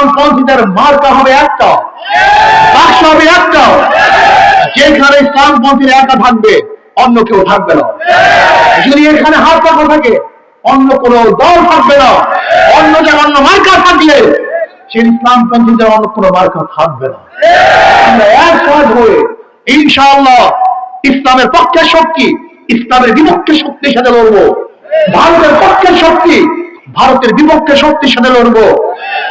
ইসলাম পন্থীদের মার্কা হবে একটা। বাক্স হবে একটা। যেখানে ইসলাম পন্থীর একা থাকবে, অন্য কেউ থাকবে না। যদি এখানে হাত পাকা থাকে, অন্য কোন দল থাকবে না। অন্য জায়গায় অন্য মার্কা থাকলে সেই ইসলাম পন্থীদের অন্য কোনো মার্কা থাকবে না। আমরা একসাথ হয়ে, ইনশাআল্লাহ, ইসলামের পক্ষে শক্তি, ইসলামের বিপক্ষে শক্তির সাথে লড়বো। ভারতের পক্ষে শক্তি ভারতের বিপক্ষে শক্তির সাথে লড়বো।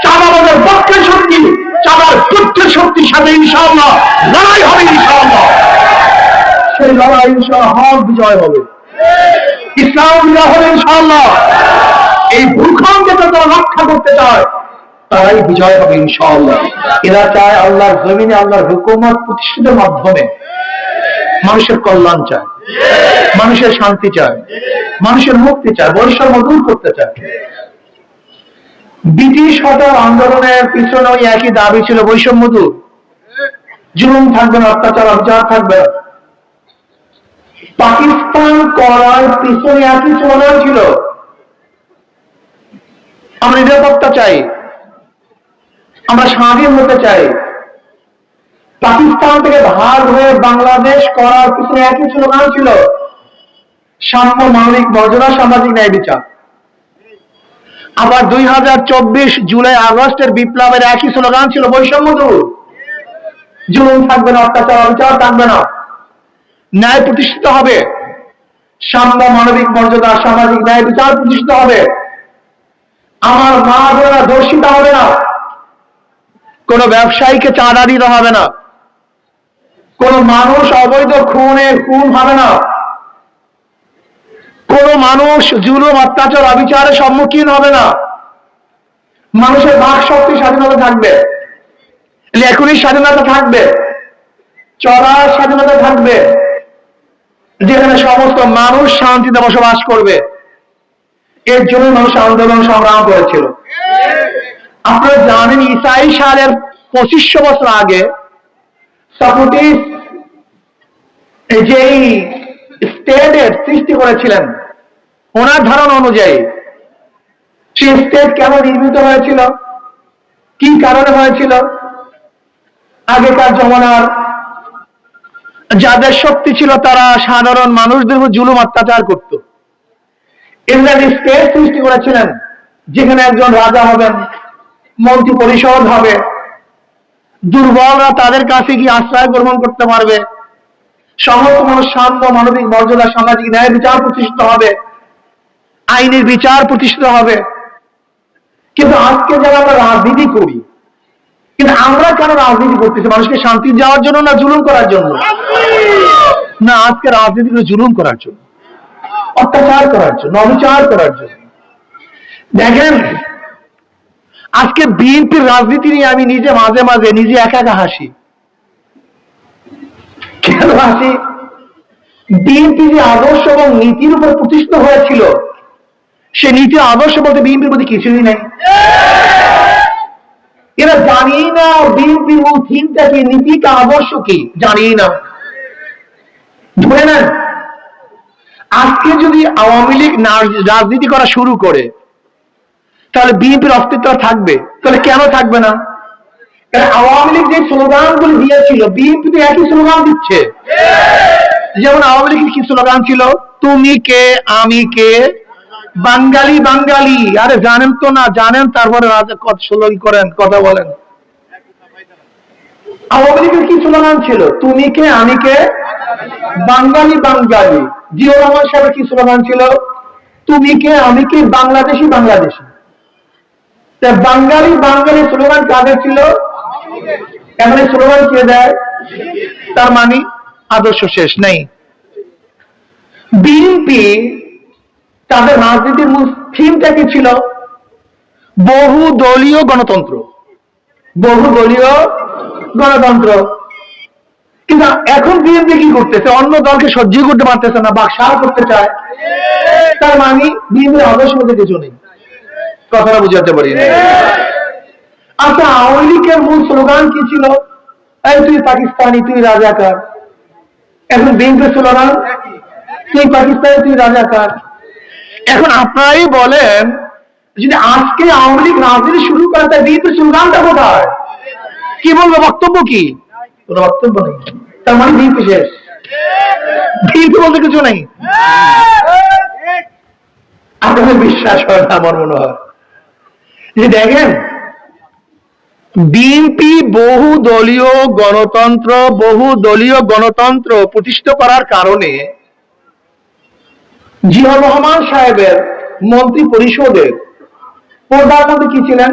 চাঁদাবাদের পক্ষে শক্তি, চাঁদার পক্ষের শক্তির সাথে ইনশাআল্লাহ, লড়াই হবে ইনশাআল্লাহ। সেই লড়াই ইনশাআল্লাহ হক বিজয় হবে। ইসলাম বিজয় হবে ইনশাআল্লাহ। এই ভূখণ্ডকে তারা রক্ষা করতে চায়, তারাই বিজয় হবে ইনশাআল্লাহ। এরা চায় আল্লাহর জমিনে, আল্লাহর হুকুমত প্রতিষ্ঠিতের মাধ্যমে। মানুষের কল্যাণ চায়। মানুষের শান্তি চায়, মানুষের মুক্তি চায়, বৈষম্য দূর করতে চায়। ব্রিটিশ হটার আন্দোলনের পিছনে ওই একই দাবি ছিল, বৈষম্য দূর। জুলুম থাকবে না, অত্যাচার অত্যাচার থাকবে পাকিস্তান করার পিছনে একই স্লোগান ছিল। আমরা নিরাপত্তা চাই, আমরা স্বাধীন হতে চাই। পাকিস্তান থেকে ভাগ হয়ে বাংলাদেশ করার পিছনে একই স্লোগান ছিল, সাম্য মানবিক মর্যাদা, সামাজিক ন্যায় বিচার। আবার দুই হাজার চব্বিশ জুলাই আগস্টের বিপ্লবের একই স্লোগান ছিল বৈষম্য দূর। জুলুম থাকবে না, অত্যাচার, অবিচার থাকবে না। ন্যায় প্রতিষ্ঠিত হবে। সাম্য মানবিক মর্যাদা, সামাজিক ন্যায় বিচার প্রতিষ্ঠিত হবে। আমার মা বোনেরা দর্শিতা হবে না। কোনো ব্যবসায়ীকে চাঁদা দিতে হবে না। কোন মানুষ অবৈধ খুনে খুন হবে না। কোন মানুষ জুলুম, অত্যাচার, অবিচারের সম্মুখীন হবে না। মানুষের বাক শক্তি স্বাধীনতা থাকবে। লেখনির স্বাধীনতা থাকবে। চলার স্বাধীনতা থাকবে। যেখানে সমস্ত মানুষ শান্তিতে বসবাস করবে। এর জন্য মানুষ আন্দোলন সংগ্রাম করেছিল। আপনারা জানেন ইসাই সালের পঁচিশশো বছর আগে সক্রেটিস এই যে স্টেটের সৃষ্টি করেছিলেন, ওনার ধারণা অনুযায়ী সেই স্টেট কেন নির্মিত হয়েছিল? কি কারণে হয়েছিল? আগেকার জমানার যাদের শক্তি ছিল তারা সাধারণ মানুষদের জুলুম অত্যাচার করত। ইংল্যান্ড স্টেট সৃষ্টি করেছিলেন, যেখানে একজন রাজা হবেন, মন্ত্রী পরিষদ হবে দুর্বলরা তাদের কাছে গিয়ে আশ্রয় গ্রহণ করতে পারবে। সমস্ত মানুষ শান্ত, মানবিক, মর্যাদা, সামাজিক ন্যায় বিচার প্রতিষ্ঠিত হবে। আইনের বিচার প্রতিষ্ঠিত হবে। কিন্তু আজকে যারা আমরা রাজনীতি করি, কিন্তু আমরা কেন রাজনীতি করতেছি? মানুষকে শান্তি যাওয়ার জন্য না জুলুম করার জন্য? না, আজকে রাজনীতি জুলুম করার জন্য। অত্যাচার করার জন্য, অবিচার করার জন্য। দেখেন আজকে বিএনপির রাজনীতি নিয়ে আমি নিজে মাঝে মাঝে নিজে একা একা হাসি। কেন হাসি? বিএনপি যে আদর্শ এবং নীতির উপর প্রতিষ্ঠিত হয়েছিল, সে নীতি আদর্শ বলতে বিএনপির মধ্যে কিছুই নেই। এরা জানি না বিএনপির মূল থিমটা কি নীতিটা আদর্শ কি? জানি না। ধরে নেন, আজকে যদি আওয়ামী লীগ রাজনীতি করা শুরু করে তাহলে বিএনপির অস্তিত্ব থাকবে? তাহলে কেন থাকবে না? আওয়ামী লীগ যে স্লোগানগুলো দিয়েছিল, বিএনপি তো একই স্লোগান দিচ্ছে। যেমন আওয়ামী লীগের কি স্লোগান ছিল? তুমি কে, আমি কে? বাঙালি বাঙালি। আরে জানেন তো না, জানেন, তারপরে রাজা কত স্লোগান করেন, কথা বলেন। আওয়ামী লীগের কি স্লোগান ছিল? তুমি কে, আমি কে? বাঙালি বাঙালি। জিও রহমান সাহেবের কি স্লোগান ছিল? তুমি কে, আমি কে? বাংলাদেশি বাংলাদেশি। বাঙালি বাঙালি স্লোগান কাদের ছিল? এমন স্লোগান কে দেয়? তার মানে আদর্শ শেষ নেই। বিএনপি তাদের রাজনীতির মূল থিমটা কি ছিল? বহু দলীয় গণতন্ত্র। বহু দলীয় গণতন্ত্র। কিন্তু এখন বিএনপি কি করতেছে? অন্য দলকে সহ্য করতে পারতেছে না, বাকশাল করতে চায়। তার মানে বিএনপির আদর্শ মধ্যে কিছু নেই। কথাটা বুঝাতে পারি না আচ্ছা আওয়ামী লীগের মূল স্লোগান কি ছিল? এই তুই পাকিস্তানি তুই রাজাকার। এখন বিএনপির স্লোগান? তুই পাকিস্তানি তুই রাজাকার। এখন আপনারাই বলেন যদি আজকে আওয়ামী লীগ রাজনীতি শুরু করে তাই বিএনপির স্লোগানটা কোথায়? কি বলব বক্তব্য কি? কোনো বক্তব্য নেই। তার মানে বিএনপি শেষ। বিএনপি বলতে কিছু নেই। আপনাদের বিশ্বাস হয় না আমার মনে হয়। যে দেখেন বিএনপি বহু দলীয় গণতন্ত্র বহু দলীয় গণতন্ত্র প্রতিষ্ঠা করার কারণে জিয়াউর রহমান সাহেবের মন্ত্রী পরিষদের প্রধানমন্ত্রী কি ছিলেন?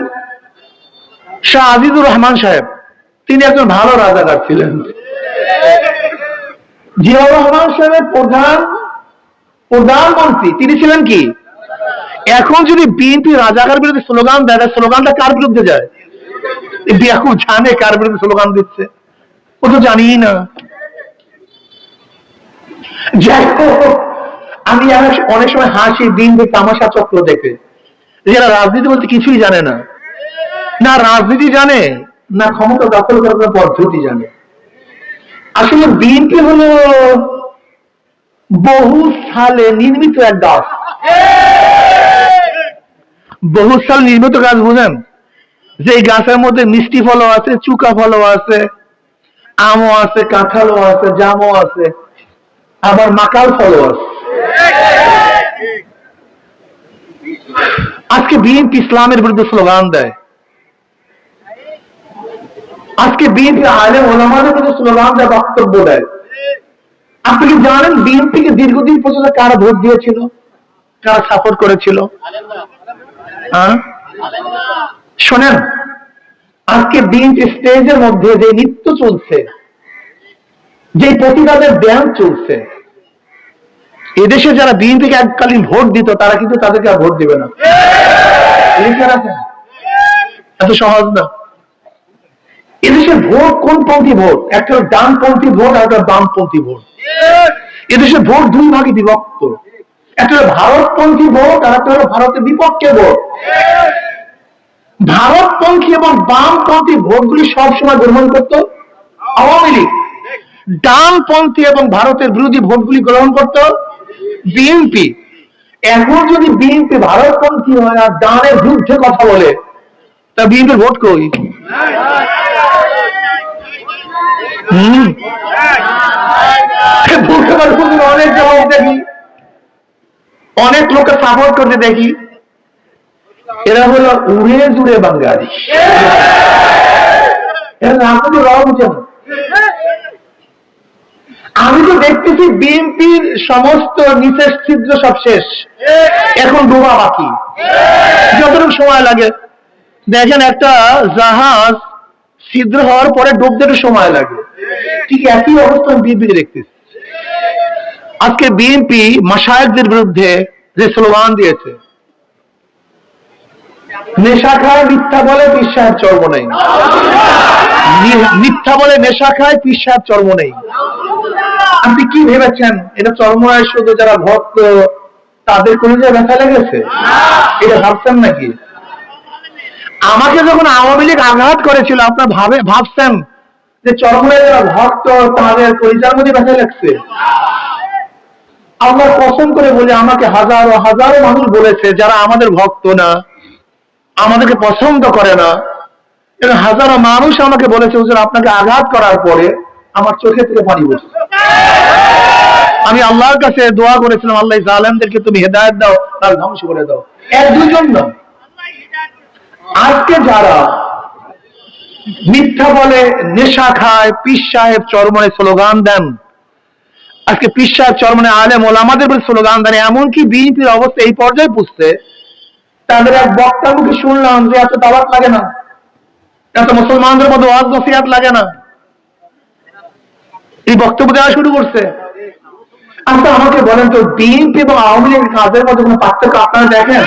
শাহ আজিজুর রহমান সাহেব। তিনি একজন ভালো রাজাকার ছিলেন। জিয়াউর রহমান সাহেবের প্রধান, প্রধানমন্ত্রী তিনি ছিলেন কি? এখন যদি বিএনপি রাজাকার বিরুদ্ধে স্লোগান দেয়, তাহলে স্লোগানটা কার বিরুদ্ধে যায়? এখন জানে কার বিরুদ্ধে স্লোগান দিচ্ছে। ও তো জানিই না। আমি অনেক- সময় হাসি বিএনপি তামাশা চক্র দেখে। যারা রাজনীতি বলতে কিছুই জানে না। না রাজনীতি জানে, না ক্ষমতা দখল করার পদ্ধতি জানে। আসলে বিএনপি হলো বহু সালে নির্মিত এক গাছ বহু সাল নির্মিত গাছ বুঝেন? যে গাছের মধ্যে মিষ্টি ফলও আছে, চুকা ফলও আছে, আমও আছে, কাঁঠালও আছে, জামও আছে, আবার মাকাল ফলও আছে। আজকে বিএনপি ইসলামের বিরুদ্ধে স্লোগান দেয়। আজকে বিএনপি আলেম ওলামাদের বিরুদ্ধে স্লোগান দেয়, বক্তব্য দেয়। আপনি কি জানেন বিএনপি কে দীর্ঘদিন পর্যন্ত কারা ভোট দিয়েছিল, কারা সাপোর্ট করেছিল? শোনেন, আজকে বিএনপি স্টেজের মধ্যে যে নৃত্য চলছে, যে প্রতিবাদের ব্যায়াম চলছে, এদেশে যারা বিএনপিকে এককালীন ভোট দিত, তারা কিন্তু তাদেরকে আর ভোট দিবে না। এত সহজ না। এদেশে ভোট কোন পন্থী ভোট? একটা ডানপন্থী ভোট আর একটা বামপন্থী ভোট। এদেশে ভোট দুই ভাগে বিভক্ত। একটা ভারতপন্থী ভোট আর একটা হলো ভারতের বিপক্ষে ভোট। ভারতপন্থী এবং বামপন্থী ভোটগুলি সবসময় গ্রহণ করত আওয়ামী লীগ। ডানপন্থী এবং ভারতের বিরোধী ভোটগুলি গ্রহণ করত বিএনপি। এখন যদি বিএনপি ভারতপন্থী হয় আর ডানের বিরুদ্ধে কথা বলে, তা বিএনপির ভোট কই? অনেক লোক দেখি অনেক লোকে সাপোর্ট করতে দেখি। এরা হলো উড়ে জুড়ে বাঙালি। আমি তো দেখতেছি বিএনপির সমস্ত নিচের ছিদ্র সব শেষ। এখন ডোবা বাকি। যতটুকু সময় লাগে। দেখেন একটা জাহাজ ছিদ্র হওয়ার পরে ডুবতে সময় লাগে। ঠিক একই অবস্থা বিএনপি দেখতেছি। আজকে বিএনপি মাসায়কদের বিরুদ্ধে যে স্লোগান দিয়েছে, নেশা খায়, মিথ্যা বলে বিশ্বাস চর্ম নেই। মিথ্যা বলে, নেশা খায় বিশ্বাস চর্ম নেই। আপনি কি ভেবেছেন? এটা চর্মরায় শুধু যারা ভক্ত, তাদের কোনো যে ব্যথা লেগেছে? এটা ভাবছেন নাকি? আমাকে যখন আওয়ামী লীগ আঘাত করেছিল, আপনার ভাবে ভাবছেন যে চরমরায় যারা ভক্ত, তাদের পরিচার মধ্যে ব্যথা লাগছে? আমরা পছন্দ করে বলি, আমাকে হাজারো হাজারো মানুষ বলেছে, যারা আমাদের ভক্ত না, আমাদেরকে পছন্দ করে না এবং হাজারো মানুষ আমাকে বলেছে, হুজুর, আপনাকে আঘাত করার পরে আমার চোখে থেকে পানি বসছে আমি আল্লাহর কাছে দোয়া করেছিলাম, আল্লাহ জালেমদেরকে তুমি হেদায়ত দাও, তার ধ্বংস করে দাও। এক দুজন না আজকে যারা মিথ্যা বলে, নেশা খায়, পিস সাহেব চরমনে স্লোগান দেন আজকে পিস সাহেব চরমনে আলেম, ওলামাদের বলে স্লোগান দেন, এমনকি বিএনপির অবস্থা এই পর্যায়ে পুষছে তাদের এক বক্তার মুখে শুনলাম যে এত দাওয়াত লাগে না। এত মুসলমানদের মধ্যে ওয়াজ নসিহাত লাগে না। এই বক্তব্য দেওয়া শুরু করছে। আচ্ছা আমাকে বলেন তো, বিএনপি এবং আওয়ামী লীগের কাজের মধ্যে কোনো পার্থক্য আপনারা দেখেন?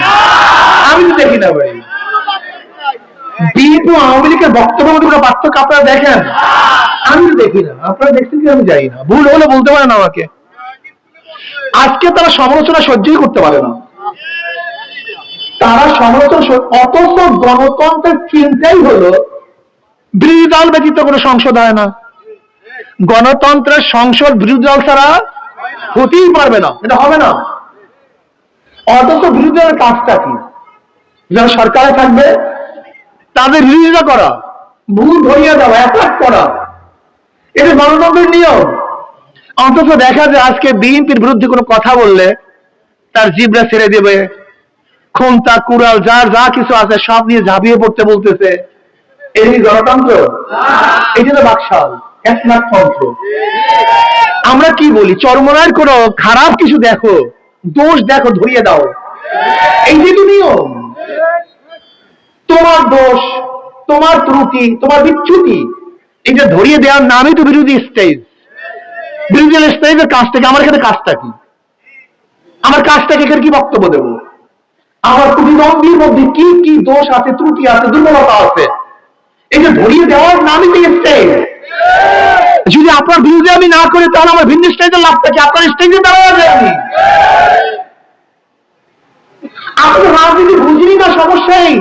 আমি তো দেখি না ভাই। বিএনপি আওয়ামী লীগের মধ্যে কোনো পার্থক্য আপনারা দেখেন? আমি দেখি না। আপনারা দেখছেন কি আমি না। ভুল হলে বলতে পারেন আমাকে। আজকে তারা সমালোচনা সহ্যই করতে পারে না। তারা সমালোচনা অথচ গণতন্ত্রের চিন্তাই হলো, বিরোধী দল ব্যতীত কোনো সংসদ হয় না। গণতন্ত্রের সংসদ বিরোধী দল ছাড়া হতেই পারবে না। এটা হবে না। অথচ বিরোধী দলের কাজটা কি? যারা সরকারে থাকবে তাদের বিরোধিতা করা, ভুল ধরিয়ে দেওয়া অ্যাটাক করা। এটা গণতন্ত্রের নিয়ম। অথচ দেখা যায় আজকে বিএনপির বিরুদ্ধে কোনো কথা বললে তার জিবরা ছেড়ে দেবে। খুন্তা, কুড়াল, যার যা কিছু আছে সব নিয়ে ঝাঁপিয়ে পড়তে বলতেছে। এই গণতন্ত্র? এই জন্য বাকশাল একনাথতন্ত্র আমরা কি বলি? চরমনার কোনো খারাপ কিছু দেখো, দোষ দেখো, ধরিয়ে দাও। এই যে নিয়ম। তোমার দোষ, তোমার ত্রুটি, তোমার বিচ্যুতি, এটা ধরিয়ে দেওয়ার নামই তো বিরোধী স্টেজ বিরোধী স্টেজের কাজটা কি? আমার এখানে কাজটা কি? আমার কাজটাকে এখানে কি বক্তব্য দেব? আমার প্রতিদ্বন্দ্বীর মধ্যে কি কি দোষ আছে, ত্রুটি আছে, দুর্বলতা আছে? এই যে ধরিয়ে দেওয়ার নামই তো স্টেজ যদি আপনার বিরুদ্ধে আমি না করি, তাহলে আমার ভিন্ন স্টেজের লাভ থাকে আপনার স্টেজে দাঁড়ানো যায়নি আপনি রাজনীতি বুঝিনি না সমস্যাই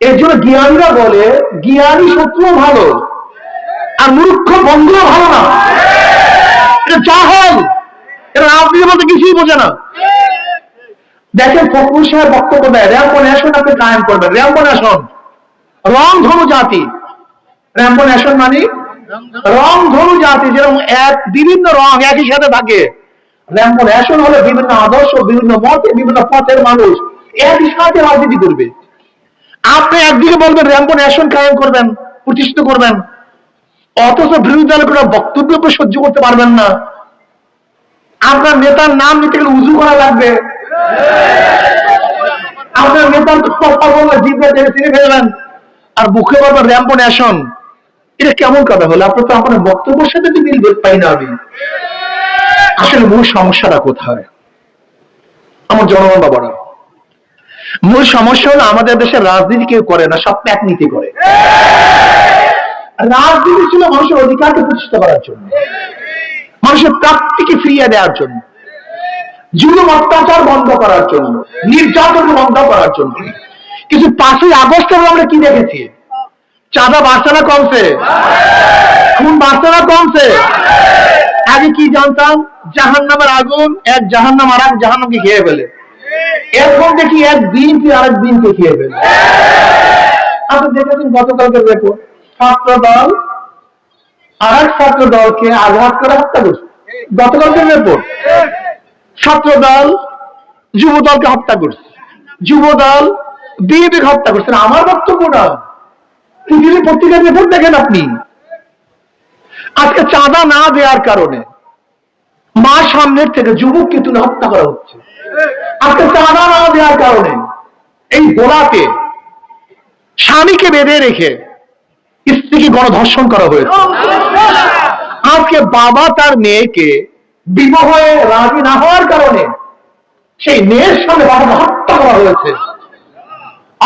এর জন্য জ্ঞানীরা বলে, জ্ঞানী শত্রু ভালো, আর মূর্খ বন্ধুও ভালো না। এটা জাহল এটা রাজনীতি বলতে কিছুই বোঝে না। দেখেন ফখরুল সাহেব বক্তব্য দেয় র্যাম্পো ন্যাশন আপনি কায়েম করবেন র্যাম্পো ন্যাশন রং ধনু জাতি। র্যাম্পো ন্যাশন মানে রং ধনু জাতি, যেরকম এক, বিভিন্ন রং একই সাথে থাকে। র্যাম্পো ন্যাশন হলে বিভিন্ন আদর্শ, বিভিন্ন মতে, বিভিন্ন পথের মানুষ, একই সাথে রাজনীতি করবে। আপনি একদিকে বলবেন র্যাম্পো ন্যাশন কায়েম করবেন, প্রতিষ্ঠিত করবেন, অথচ বিরোধী দলের কোনো বক্তব্য সহ্য করতে পারবেন না। আপনার নেতার নাম নিতে গেলে উজু করা লাগবে। আপনার নেতার চিনে ফেলবেন। আর বুকে বলবেন র্যাম্পো ন্যাশন। এটা কেমন কথা হলো? আপনার তো আপনার বক্তব্যের সাথে তো মিল পাই না আমি। আসলে মূল সমস্যাটা কোথায়? আমার জনগণ বাবারা মূল সমস্যা হলো আমাদের দেশের রাজনীতি কেউ করে না, সব প্যাক নীতি করে। রাজনীতি ছিল মানুষের অধিকারকে প্রতিষ্ঠা করার জন্য, মানুষের প্রাপ্তিকে ফিরিয়ে দেওয়ার জন্য জুলুম অত্যাচার বন্ধ করার জন্য নির্যাতন বন্ধ করার জন্য। কিন্তু পাঁচই আগস্ট আমরা কি দেখেছি? চাঁদা বাড়ছে না কমছে। খুন বাড়ছে না কমছে। আগে কি জানতাম? জাহান নামের আগুন, এক জাহান নাম আর এক জাহান নামকে খেয়ে ফেলে। এখন দেখি এক দিনকে আরেক দিনকে খেয়ে ফেলে আপনি দেখেছেন গতকালকে রেকর্ড ছাত্র দল আর এক ছাত্র দলকে আঘাত করে হত্যা করছে গতকালকে রিপোর্ট ছাত্র দল যুব দলকে হত্যা করছে। যুব দল বিএনপিকে হত্যা করছে। আমার বক্তব্য না পৃথিবীর পত্রিকার রিপোর্ট দেখেন আপনি। আজকে চাঁদা না দেওয়ার কারণে মা সামনের থেকে যুবককে তুলে হত্যা করা হচ্ছে। আজকে চাঁদা না দেওয়ার কারণে এই গোলাকে স্বামীকে বেঁধে রেখে স্ত্রীকে গণধর্ষণ করা হয়েছে। আজকে বাবা তার মেয়েকে বিবাহে রাজি না হওয়ার কারণে সেই মেয়ের সামনে বাবাকে হত্যা করা হয়েছে।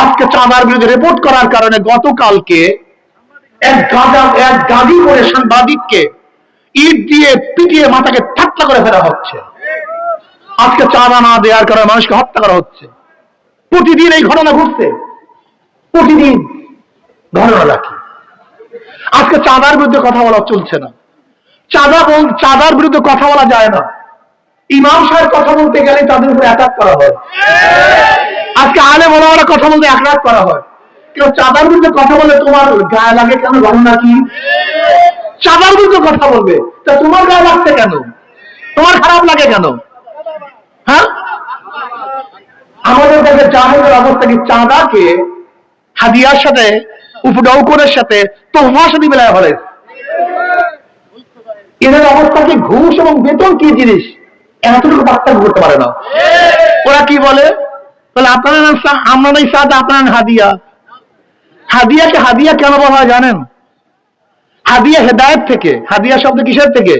আজকে চাঁদার বিরুদ্ধে রিপোর্ট করার কারণে গতকালকে এক গাদা, এক গাদি করে সাংবাদিককে ইট দিয়ে পিটিয়ে মাথাকে ঠাট্টা করে ফেলা হচ্ছে। আজকে চাঁদা না দেওয়ার কারণে মানুষকে হত্যা করা হচ্ছে। প্রতিদিন এই ঘটনা ঘটছে। প্রতিদিন। ঘটনা রাখি আজকে চাঁদার বিরুদ্ধে কথা বলা চলছে না। চাঁদা বল চাঁদার বিরুদ্ধে কথা বলা যায় না। ইমাম সাহেব কথা বলতে গেলে তাদের উপরে অ্যাটাক করা হয়। আজকে আলে বলা কথা বলতে অ্যাটাক করা হয়। কেউ চাঁদার বিরুদ্ধে কথা বলে তোমার গায়ে লাগে কেন ঘটনা কি? চাঁদার বিরুদ্ধে কথা বলবে। তা তোমার গায়ে লাগছে কেন? তোমার খারাপ লাগে কেন? আমাদের কাছে জাহেদের অবস্থা কি? চাঁদাকে, হাদিয়ার সাথে উপডৌকরের সাথে তোহার সাথে মিলায় ফেলে। এদের অবস্থা কি? ঘুষ এবং বেতন কি জিনিস? এতটুকু পাত্তা করতে পারে না। ওরা কি বলে? বলে, আপনার আমরা নাই সাদ, আপনার হাদিয়া। হাদিয়াকে হাদিয়া কেন বলা হয় জানেন? হাদিয়া হেদায়ত থেকে। হাদিয়া শব্দ কিসের থেকে?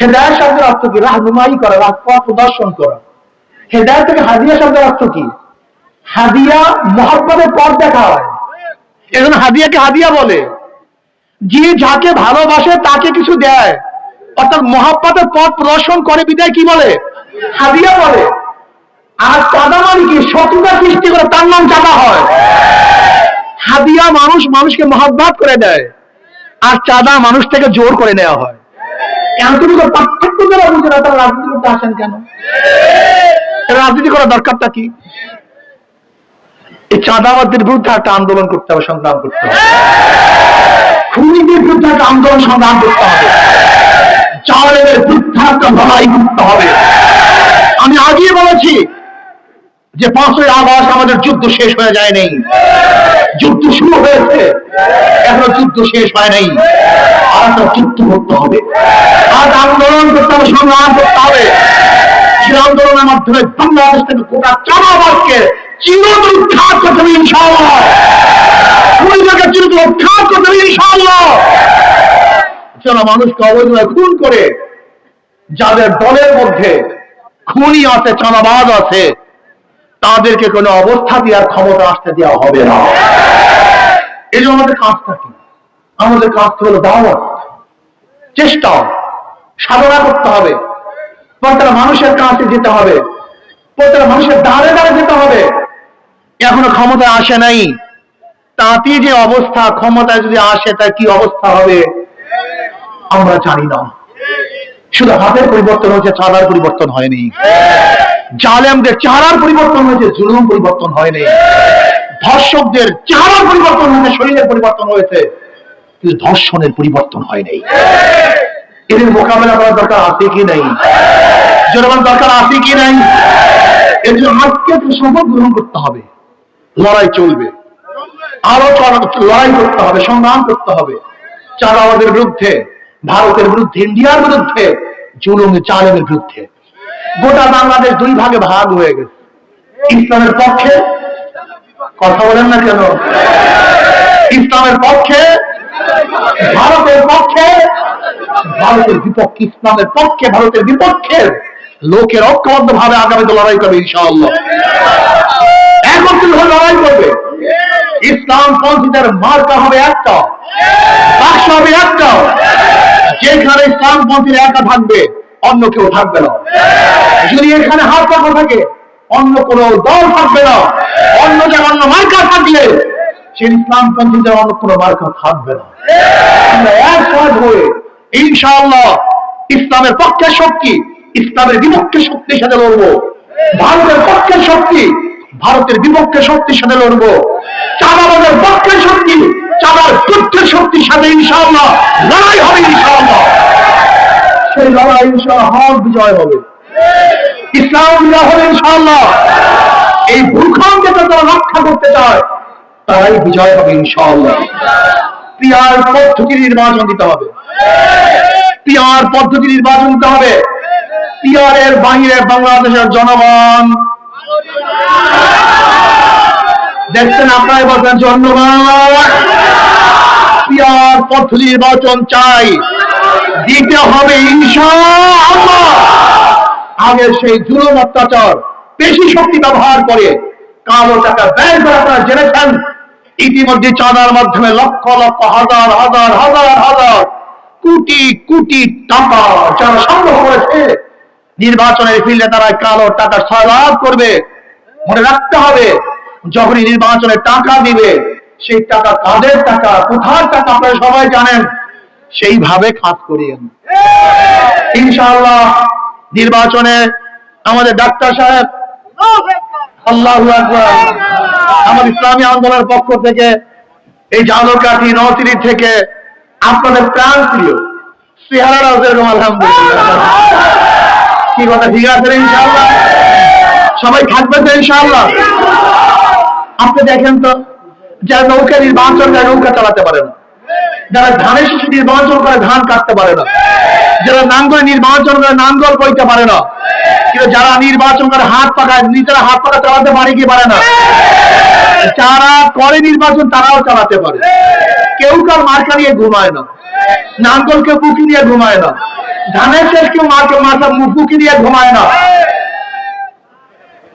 হেদায়ত শব্দের অর্থ কি? রাহনুমাই করা রাহ প্রদর্শন করা। হেদায়ত থেকে হাদিয়া শব্দের অর্থ কি? হাদিয়া মহাব্বতের পথ দেখা হয়। এজন্য হাদিয়াকে হাদিয়া বলে। যে যাকে ভালোবাসে তাকে কিছু দেয়। অর্থাৎ মহাব্বতের পথ প্রদর্শন করে বিদায় কি বলে? হাদিয়া বলে। আর চাঁদা মানে কি? শত্রুতা সৃষ্টি করে তার নাম চাঁদা হয়। হাদিয়া মানুষ মানুষকে মহাব্বাত করে দেয়। আর চাঁদা মানুষ থেকে জোর করে নেওয়া হয়। এতটুকু পার্থক্য যারা বুঝে না, তারা রাজনীতি করতে আসেন কেন? রাজনীতি করার দরকারটা কি? এই বিরুদ্ধে একটা আন্দোলন করতে হবে, সংগ্রাম করতে হবে। খুনিদের বিরুদ্ধে একটা আন্দোলন, সংগ্রাম করতে হবে। চালের বিরুদ্ধে একটা লড়াই করতে হবে। আমি আগেই বলেছি যে পাঁচই আগস্ট আমাদের যুদ্ধ শেষ হয়ে যায় নেই যুদ্ধ শুরু হয়েছে। এখনও যুদ্ধ শেষ হয় নাই। আর একটা যুদ্ধ করতে হবে। আজ আন্দোলন করতে হবে, সংগ্রাম করতে হবে। সেই আন্দোলনের মাধ্যমে বাংলাদেশ থেকে গোটা চামাবাদকে চিরতর করতে হবে, ইনশাআল্লাহ। পরিবারকে চিরতর করতে হবে, ইনশাআল্লাহ। যারা মানুষকে অবৈধভাবে খুন করে, যাদের দলের মধ্যে খুনি আছে, চাঁদাবাজ আছে, তাদেরকে কোনো অবস্থা দেওয়ার ক্ষমতা আসতে দেওয়া হবে না। এই জন্য আমাদের কাজটা কি? আমাদের কাজটা হলো দাওয়াত, চেষ্টা, সাধনা করতে হবে। প্রত্যেকটা মানুষের কাছে যেতে হবে। প্রত্যেকটা মানুষের দাঁড়ে দাঁড়ে যেতে হবে। এখনও ক্ষমতায় আসে নাই। তাতে যে অবস্থা, ক্ষমতায় যদি আসে, তার কি অবস্থা হবে? আমরা জানি না। শুধু হাতের পরিবর্তন হয়েছে, চাঁদার পরিবর্তন হয়নি। জালেমদের চারার পরিবর্তন হয়েছে, জুলুম পরিবর্তন হয়নি। ধর্ষকদের চেহারার পরিবর্তন হয়েছে শরীরের পরিবর্তন হয়েছে, কিন্তু ধর্ষণের পরিবর্তন হয়নি এদের মোকাবেলা করার দরকার আছে কি নাই? জনগণ দরকার আছে কি নাই? এর জন্য আজকে শপথ গ্রহণ করতে হবে। লড়াই চলবে। আরও লড়াই করতে হবে, সংগ্রাম করতে হবে। চাঁদাবাদের বিরুদ্ধে, ভারতের বিরুদ্ধে, ইন্ডিয়ার বিরুদ্ধে, জুলুম চালেমের বিরুদ্ধে। গোটা বাংলাদেশ দুই ভাগে ভাগ হয়ে গেছে। ইসলামের পক্ষে কথা বলেন না কেন? ইসলামের পক্ষে, ভারতের পক্ষে, ভারতের বিপক্ষে, ইসলামের পক্ষে, ভারতের বিপক্ষে লোকের ঐক্যবদ্ধ ভাবে আগামীতে লড়াই করবে ইনশাআল্লাহ। একত্রিত হয়ে লড়াই করবে? ইসলাম পন্থীদের মার্কা হবে একটা, বাক্স হবে একটা। যেখানে ইসলাম পন্থীর একা থাকবে, অন্য কেউ থাকবে না। যদি এখানে হাত পাকা থাকে অন্য কোন দল থাকবে না। অন্য জায়গায় অন্য মার্কা থাকলে সে ইসলাম পন্থীদের অন্য কোনো মার্কা থাকবে না। আমরা একসাথ হয়ে ইনশাআল্লাহ ইসলামের পক্ষে শক্তি, ইসলামের বিপক্ষে শক্তির সাথে লড়বো। ভারতের পক্ষে শক্তি, ভারতের বিপক্ষে শক্তির সাথে লড়বো। চাঁদাবাদের পক্ষে শক্তি, চাঁদার পক্ষের শক্তির সাথে ইনশাআল্লাহ লড়াই হবে ইনশাআল্লাহ। সেই লড়াই ইনশাআল্লাহ বিজয় হবে। ইসলাম হবে ইনশাআল্লাহ। এই ভূখণ্ডকে তারা রক্ষা করতে চায়, তারাই বিজয় হবে ইনশাআল্লাহ। পিয়ার পদ্ধতি নির্বাচন দিতে হবে। পিয়ার পদ্ধতি নির্বাচন দিতে হবে। পিয়ারের বাহিরে বাংলাদেশের জনগণ। দেখছেন আপনারা বলছেন, জনগণ, পিয়ার পদ্ধতি নির্বাচন চাই। দিতে হবে ইনশাআল্লাহ। আগে সেই জুলুম অত্যাচার বেশি শক্তি ব্যবহার করে কালো টাকা ব্যয় করে আপনারা জেনেছেন। ইতিমধ্যে চাঁদার মাধ্যমে লক্ষ লক্ষ হাজার হাজার হাজার হাজার কোটি কোটি টাকা যারা সংগ্রহ করেছে। নির্বাচনের ফিল্ডে তারা কালো টাকা সয়লাভ করবে। মনে রাখতে হবে, যখনই নির্বাচনে টাকা দিবে, সেই টাকা কাদের টাকা, কোথার টাকা, আপনারা সবাই জানেন। সেইভাবে খাত করিয়েন। ইনশাআল্লাহ নির্বাচনে আমাদের ডাক্তার সাহেব, আল্লাহ আমার ইসলামী আন্দোলনের পক্ষ থেকে এই জালকাঠি নতিরি থেকে আপনাদের প্রাণ প্রিয় চেহারা এরকম আলহামদুলিল্লাহ। কি কথা, ঠিক আছে রে ইনশাআল্লাহ? সবাই থাকবে তো ইনশাআল্লাহ? আপনি দেখেন তো, যারা নৌকা নির্বাচন নৌকা চালাতে পারে না। যারা ধানের শিশু নির্বাচন করে ধান কাটতে পারে না। যারা নাঙ্গল নির্বাচন করে নাঙ্গল বইতে পারে না। কিন্তু যারা নির্বাচন করে হাত পাকায়, নিজেরা হাত পাকা চালাতে পারে কি পারে না? যারা করে নির্বাচন, তারাও চালাতে পারে। কেউ কার মার্কা নিয়ে ঘুমায় না। নাঙ্গল কেউ বুকি নিয়ে ঘুমায় না। ধানের শেষ কেউ মার্কে মাথা বুকি নিয়ে ঘুমায় না।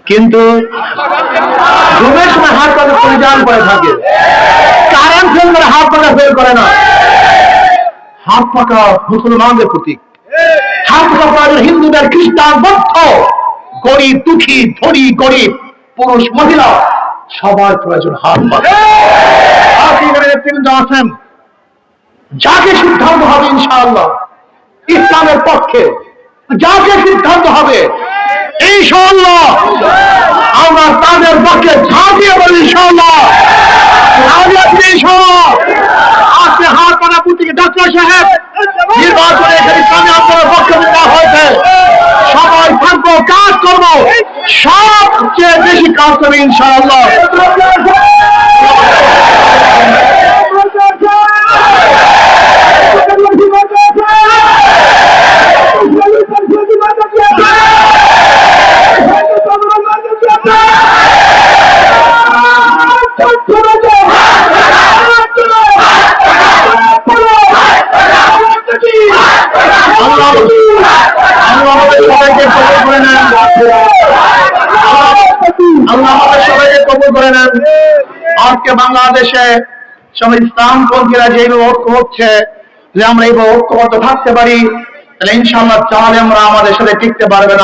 কিন্তু ঘুমের সময় হাত পাকা পরিচালন করে থাকে। কারেন্ট ফেল করে হাত পাকা ফেল করে না। হাত পাকা মুসলমানদের প্রতীক। হাত পাকা হিন্দুদের খ্রিস্টান, বৌদ্ধ, গরিব, দুঃখী, ধনী, গরিব, পুরুষ, মহিলা, সবার প্রয়োজন হাত পাকা আছেন। যাকে সিদ্ধান্ত হবে ইনশাআল্লাহ, ইসলামের পক্ষে, যাকে সিদ্ধান্ত হবে ইনশাআল্লাহ। আমরা তাদের পক্ষে ঝাঁপিয়ে বলি আছি ইনশাআল্লাহ। আজকে হাত পানাপুর থেকে ডাক্তার সাহেব। নির্বাচনে এখানে ইসলামী আন্দোলনের পক্ষ দেওয়া হয়েছে। সবাই থাকব, কাজ করব। সবচেয়ে বেশি কাজ করবে, ইনশাআল্লাহ আল্লাহ আল্লাহ আমাদের সবাইকে কবুল করে নেন আল্লাহ আমাদের সবাইকে কবুল করে নেন আজকে বাংলাদেশে সব ইসলাম পন্থীরা যেভাবে ঐক্য হচ্ছে যে আমরা এইভাবে ঐক্যবদ্ধ থাকতে পারি, তাহলে ইনশাল্লাহ চালে আমরা আমাদের সাথে টিকতে পারবে না।